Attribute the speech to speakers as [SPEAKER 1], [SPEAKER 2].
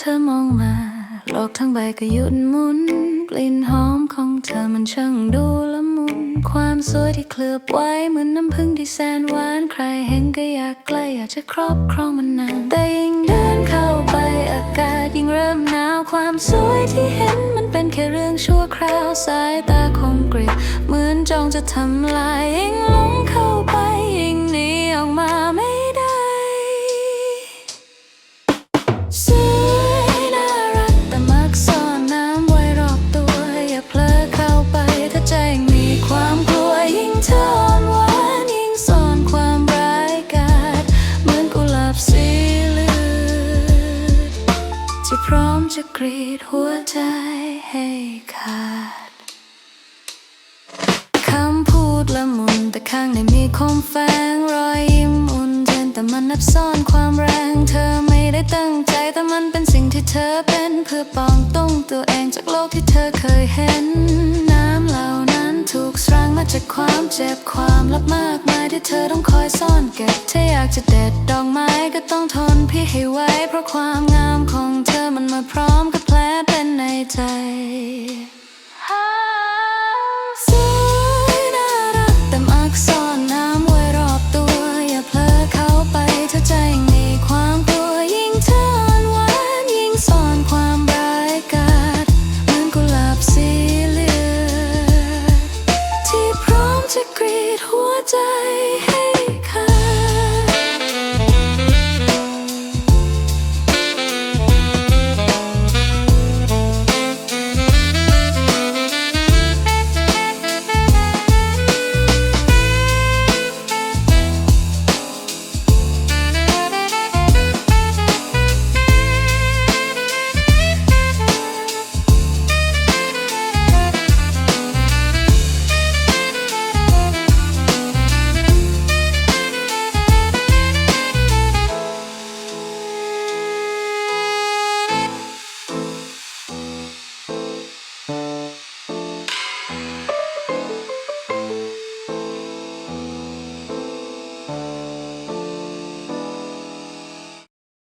[SPEAKER 1] เธอมองมา โลกทั้งใบก็หยุดหมุน กลิ่นหอมของเธอมันช่างดูละมุน ความสวยที่เคลือบไว้เหมือนน้ำผึ้งที่แสนหวาน ใครเห็นก็อยากใกล้อยากจะครอบครองมันนานแต่ยิ่งเดินเข้าไปอากาศยิ่งเริ่มหนาว ความสวยที่เห็นมันเป็นแค่เรื่องชั่วคราว สายตาคมกริบเหมือนจ้องจะทำลายยิ่งหลงเข้าไปยิ่งหนีออกมาไม่ได้ ที่พร้อมจะกรีดหัวใจให้ขาดคำพูดละมุนแต่ข้างในมีคมแฝงรอยยิ้มอุ่นเย็นแต่มันนับซ่อนความแรง เธอไม่ได้ตั้งใจแต่มันเป็นสิ่งที่เธอเป็นเพื่อปองตุ้งตัวเองจากโลกที่เธอเคยเห็น น้ำเหล่านั้นถูกสร้างมาจากความเจ็บความลับมากมายที่เธอต้องคอยซ่อนเก็บถ้าอยากจะเด็ดดอกไม้ก็ต้องทนพี่ให้ไว้เพราะความงามของเธอ มาพร้อมกับแผลเป็นในใจสวยน่ารักแต่มักซอนน้ำไวรอบตัว อย่าเพลอเขาไปเธอใจมีความกลัวยิงเธออ่หวานยิงซ่อนความร้กาจเหมือนกลาบสีเหลือที่พร้อมจะกรีดหัวใจ